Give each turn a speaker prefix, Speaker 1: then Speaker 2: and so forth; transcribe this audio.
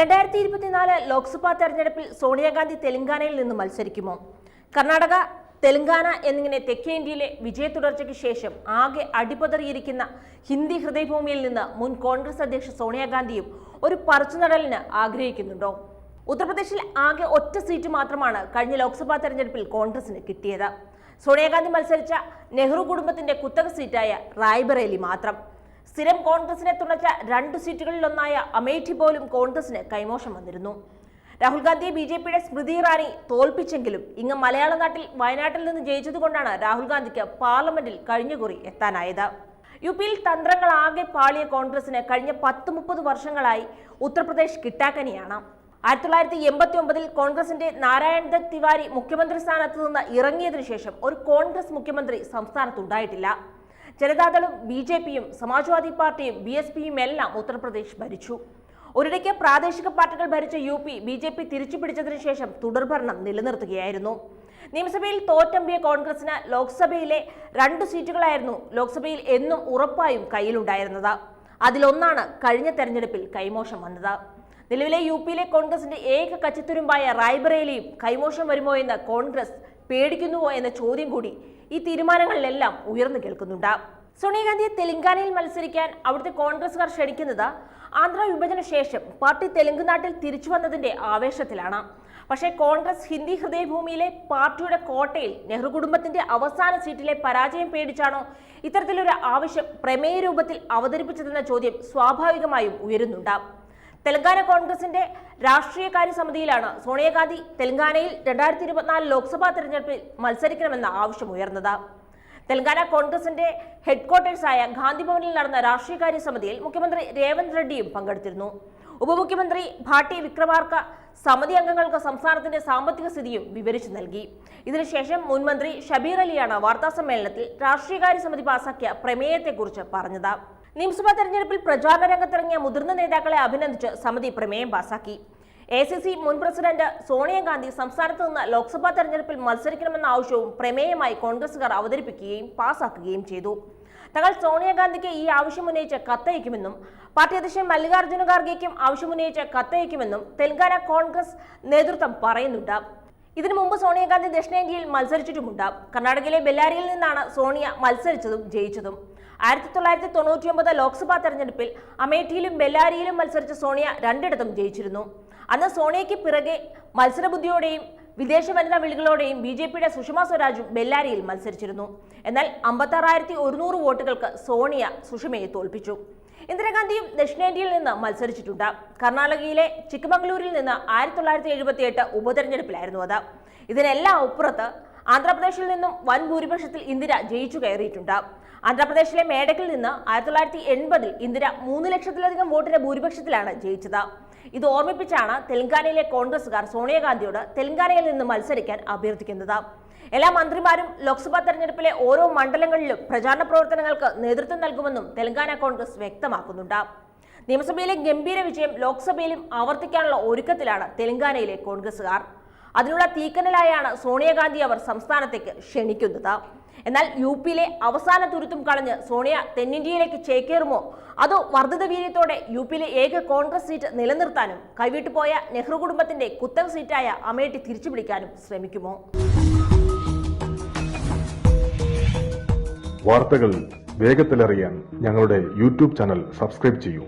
Speaker 1: രണ്ടായിരത്തി ഇരുപത്തിനാല് ലോക്സഭാ തെരഞ്ഞെടുപ്പിൽ സോണിയാഗാന്ധി തെലങ്കാനയിൽ നിന്ന് മത്സരിക്കുമോ? കർണാടക തെലങ്കാന എന്നിങ്ങനെ തെക്കേ ഇന്ത്യയിലെ വിജയ തുടർച്ചയ്ക്ക് ശേഷം ആകെ അടിപതറിയിരിക്കുന്ന ഹിന്ദി ഹൃദയഭൂമിയിൽ നിന്ന് മുൻ കോൺഗ്രസ് അധ്യക്ഷ സോണിയാഗാന്ധിയും ഒരു പറിച്ചുനടലിന് ആഗ്രഹിക്കുന്നുണ്ടോ? ഉത്തർപ്രദേശിൽ ആകെ ഒറ്റ സീറ്റ് മാത്രമാണ് കഴിഞ്ഞ ലോക്സഭാ തെരഞ്ഞെടുപ്പിൽ കോൺഗ്രസിന് കിട്ടിയത്. സോണിയാഗാന്ധി മത്സരിച്ച നെഹ്റു കുടുംബത്തിന്റെ കുത്തക സീറ്റായ റായ്ബറേലി മാത്രം. സ്ഥിരം കോൺഗ്രസിനെ തുണച്ച രണ്ട് സീറ്റുകളിലൊന്നായ അമേഠി പോലും കോൺഗ്രസിന് കൈമോശം വന്നിരുന്നു. രാഹുൽ ഗാന്ധിയെ ബി ജെ പിയുടെ സ്മൃതി ഇറാനി തോൽപ്പിച്ചെങ്കിലും ഇങ്ങ് മലയാള നാട്ടിൽ വയനാട്ടിൽ നിന്ന് ജയിച്ചതുകൊണ്ടാണ് രാഹുൽ ഗാന്ധിക്ക് പാർലമെന്റിൽ കഴിഞ്ഞകുറി എത്താനായത്. യു പിയിൽ തന്ത്രങ്ങൾ ആകെ പാളിയ കോൺഗ്രസിന് കഴിഞ്ഞ പത്ത് മുപ്പത് വർഷങ്ങളായി ഉത്തർപ്രദേശ് കിട്ടാക്കനിയാണ്. ആയിരത്തി തൊള്ളായിരത്തി എൺപത്തി ഒമ്പതിൽ കോൺഗ്രസിന്റെ നാരായൺ ദത്ത് തിവാരി മുഖ്യമന്ത്രി സ്ഥാനത്ത് നിന്ന് ഇറങ്ങിയതിനു ശേഷം ഒരു കോൺഗ്രസ് മുഖ്യമന്ത്രി സംസ്ഥാനത്തുണ്ടായിട്ടില്ല. ജനതാദളും ബി ജെ പിയും സമാജ്വാദി പാർട്ടിയും ബി എസ് പിയും എല്ലാം ഉത്തർപ്രദേശ് ഭരിച്ചു. ഒരിടയ്ക്ക് പ്രാദേശിക പാർട്ടികൾ ഭരിച്ച U P B J P തിരിച്ചു പിടിച്ചതിനു ശേഷം തുടർഭരണം നിലനിർത്തുകയായിരുന്നു. നിയമസഭയിൽ തോറ്റമ്പിയ കോൺഗ്രസിന് ലോക്സഭയിലെ രണ്ട് സീറ്റുകളായിരുന്നു ലോക്സഭയിൽ എന്നും ഉറപ്പായും കയ്യിലുണ്ടായിരുന്നത്. അതിലൊന്നാണ് കഴിഞ്ഞ തെരഞ്ഞെടുപ്പിൽ കൈമോശം വന്നത്. നിലവിലെ യു പിയിലെ കോൺഗ്രസിന്റെ ഏക കച്ചിത്തുരുമ്പായ റായ്ബറേലിയും കൈമോശം വരുമോ എന്ന് കോൺഗ്രസ് പേടിക്കുന്നുവോ എന്ന ചോദ്യം കൂടി ഈ തീരുമാനങ്ങളിലെല്ലാം ഉയർന്നു കേൾക്കുന്നുണ്ട്. സോണിയാഗാന്ധിയെ തെലങ്കാനയിൽ മത്സരിക്കാൻ അവിടുത്തെ കോൺഗ്രസുകാർ ക്ഷണിക്കുന്നത് ആന്ധ്ര വിഭജന ശേഷം പാർട്ടി തെലുങ്ക് നാട്ടിൽ തിരിച്ചു വന്നതിന്റെ ആവേശത്തിലാണ്. പക്ഷേ കോൺഗ്രസ് ഹിന്ദി ഹൃദയഭൂമിയിലെ പാർട്ടിയുടെ കോട്ടയിൽ നെഹ്റു കുടുംബത്തിന്റെ അവസാന സീറ്റിലെ പരാജയം പേടിച്ചാണോ ഇത്തരത്തിലൊരു ആവശ്യം പ്രമേയ രൂപത്തിൽ അവതരിപ്പിച്ചതെന്ന ചോദ്യം സ്വാഭാവികമായും ഉയരുന്നുണ്ട്. തെലങ്കാന കോൺഗ്രസിന്റെ രാഷ്ട്രീയകാര്യ സമിതിയിലാണ് സോണിയാഗാന്ധി തെലങ്കാനയിൽ രണ്ടായിരത്തി ഇരുപത്തിനാല് ലോക്സഭാ തെരഞ്ഞെടുപ്പിൽ മത്സരിക്കണമെന്ന ആവശ്യം ഉയർന്നത്. തെലങ്കാന കോൺഗ്രസിന്റെ ഹെഡ്ക്വാർട്ടേഴ്സായ ഗാന്ധി ഭവനിൽ നടന്ന രാഷ്ട്രീയകാര്യ സമിതിയിൽ മുഖ്യമന്ത്രി രേവന്ത് റെഡ്ഡിയും പങ്കെടുത്തിരുന്നു. ഉപമുഖ്യമന്ത്രി ഭാട്ടി വിക്രമാർക്ക സമിതി അംഗങ്ങൾക്ക് സംസ്ഥാനത്തിന്റെ സാമ്പത്തിക സ്ഥിതിയും വിവരിച്ചു നൽകി. ഇതിനുശേഷം മുൻമന്ത്രി ഷബീർ അലിയാണ് വാർത്താസമ്മേളനത്തിൽ രാഷ്ട്രീയകാര്യ സമിതി പാസാക്കിയ പ്രമേയത്തെക്കുറിച്ച് പറഞ്ഞത്. നിയമസഭാ തെരഞ്ഞെടുപ്പിൽ പ്രചാരണ രംഗത്തിറങ്ങിയ മുതിർന്ന നേതാക്കളെ അഭിനന്ദിച്ച് സമിതി പ്രമേയം പാസാക്കി. എ സി സി മുൻ പ്രസിഡന്റ് സോണിയാഗാന്ധി സംസ്ഥാനത്ത് നിന്ന് ലോക്സഭാ തെരഞ്ഞെടുപ്പിൽ മത്സരിക്കണമെന്ന ആവശ്യവും പ്രമേയമായി കോൺഗ്രസുകാർ അവതരിപ്പിക്കുകയും പാസാക്കുകയും ചെയ്തു. തങ്ങൾ സോണിയാഗാന്ധിക്ക് ഈ ആവശ്യം ഉന്നയിച്ച് കത്തയക്കുമെന്നും പാർട്ടി അധ്യക്ഷൻ മല്ലികാർജുന ഖാർഗെയ്ക്കും ആവശ്യമുന്നയിച്ച് കത്തയക്കുമെന്നും തെലങ്കാന കോൺഗ്രസ് നേതൃത്വം പറയുന്നുണ്ട്. ഇതിനു മുമ്പ് സോണിയാഗാന്ധി ദക്ഷിണേന്ത്യയിൽ മത്സരിച്ചിട്ടുമുണ്ട്. കർണാടകയിലെ ബെല്ലാരിയിൽ നിന്നാണ് സോണിയ മത്സരിച്ചതും ജയിച്ചതും. ആയിരത്തി തൊള്ളായിരത്തി തൊണ്ണൂറ്റി ഒമ്പത് ലോക്സഭാ തെരഞ്ഞെടുപ്പിൽ അമേഠിയിലും ബെല്ലാരിയിലും മത്സരിച്ച സോണിയ രണ്ടിടത്തും ജയിച്ചിരുന്നു. അന്ന് സോണിയയ്ക്ക് പിറകെ മത്സരബുദ്ധിയോടെയും വിദേശ വനിതാ വിളികളോടെയും ബി ജെ പിയുടെ സുഷമ സ്വരാജും ബെല്ലാരിയിൽ മത്സരിച്ചിരുന്നു. എന്നാൽ അമ്പത്താറായിരത്തി ഒരുന്നൂറ് വോട്ടുകൾക്ക് സോണിയ സുഷമയെ തോൽപ്പിച്ചു. ഇന്ദിരാഗാന്ധിയും ദക്ഷിണേന്ത്യയിൽ നിന്ന് മത്സരിച്ചിട്ടുണ്ട്. കർണാടകയിലെ ചിക്കമംഗളൂരിൽ നിന്ന് ആയിരത്തി തൊള്ളായിരത്തി എഴുപത്തി എട്ട് ഉപതെരഞ്ഞെടുപ്പിലായിരുന്നു അത്. ഇതിനെല്ലാം അപ്പുറത്ത് ആന്ധ്രാപ്രദേശിൽ നിന്നും വൻ ഭൂരിപക്ഷത്തിൽ ഇന്ദിര ജയിച്ചു കയറിയിട്ടുണ്ട്. ആന്ധ്രാപ്രദേശിലെ മേഡക്കിൽ നിന്ന് ആയിരത്തി തൊള്ളായിരത്തി എൺപതിൽ ഇന്ദിര മൂന്ന് ലക്ഷത്തിലധികം വോട്ടിന്റെ ഭൂരിപക്ഷത്തിലാണ് ജയിച്ചത്. ഇത് ഓർമ്മിപ്പിച്ചാണ് തെലങ്കാനയിലെ കോൺഗ്രസുകാർ സോണിയാഗാന്ധിയോട് തെലങ്കാനയിൽ നിന്ന് മത്സരിക്കാൻ അഭ്യർത്ഥിക്കുന്നത്. എല്ലാ മന്ത്രിമാരും ലോക്സഭാ തെരഞ്ഞെടുപ്പിലെ ഓരോ മണ്ഡലങ്ങളിലും പ്രചാരണ പ്രവർത്തനങ്ങൾക്ക് നേതൃത്വം നൽകുമെന്നും തെലങ്കാന കോൺഗ്രസ് വ്യക്തമാക്കുന്നുണ്ട്. നിയമസഭയിലെ ഗംഭീര വിജയം ലോക്സഭയിലും ആവർത്തിക്കാനുള്ള ഒരുക്കത്തിലാണ് തെലങ്കാനയിലെ കോൺഗ്രസുകാർ അതിനുള്ള തീക്കനലായാണ് സോണിയാഗാന്ധി അവർ സംസ്ഥാനത്തേക്ക് ക്ഷണിക്കുന്നത്. എന്നാൽ യു പിയിലെ അവസാന തുരുത്തും കളഞ്ഞ് സോണിയ തെന്നിന്ത്യയിലേക്ക് ചേക്കേറുമോ? അതോ വർദ്ധിത വീര്യത്തോടെ യു പിയിലെ ഏക കോൺഗ്രസ് സീറ്റ് നിലനിർത്താനും കൈവിട്ടുപോയ നെഹ്റു കുടുംബത്തിന്റെ കുത്തക സീറ്റായ അമേഠി തിരിച്ചുപിടിക്കാനും ശ്രമിക്കുമോ?
Speaker 2: വാർത്തകൾ വേഗത്തിലറിയാൻ ഞങ്ങളുടെ യൂട്യൂബ് ചാനൽ സബ്സ്ക്രൈബ് ചെയ്യൂ.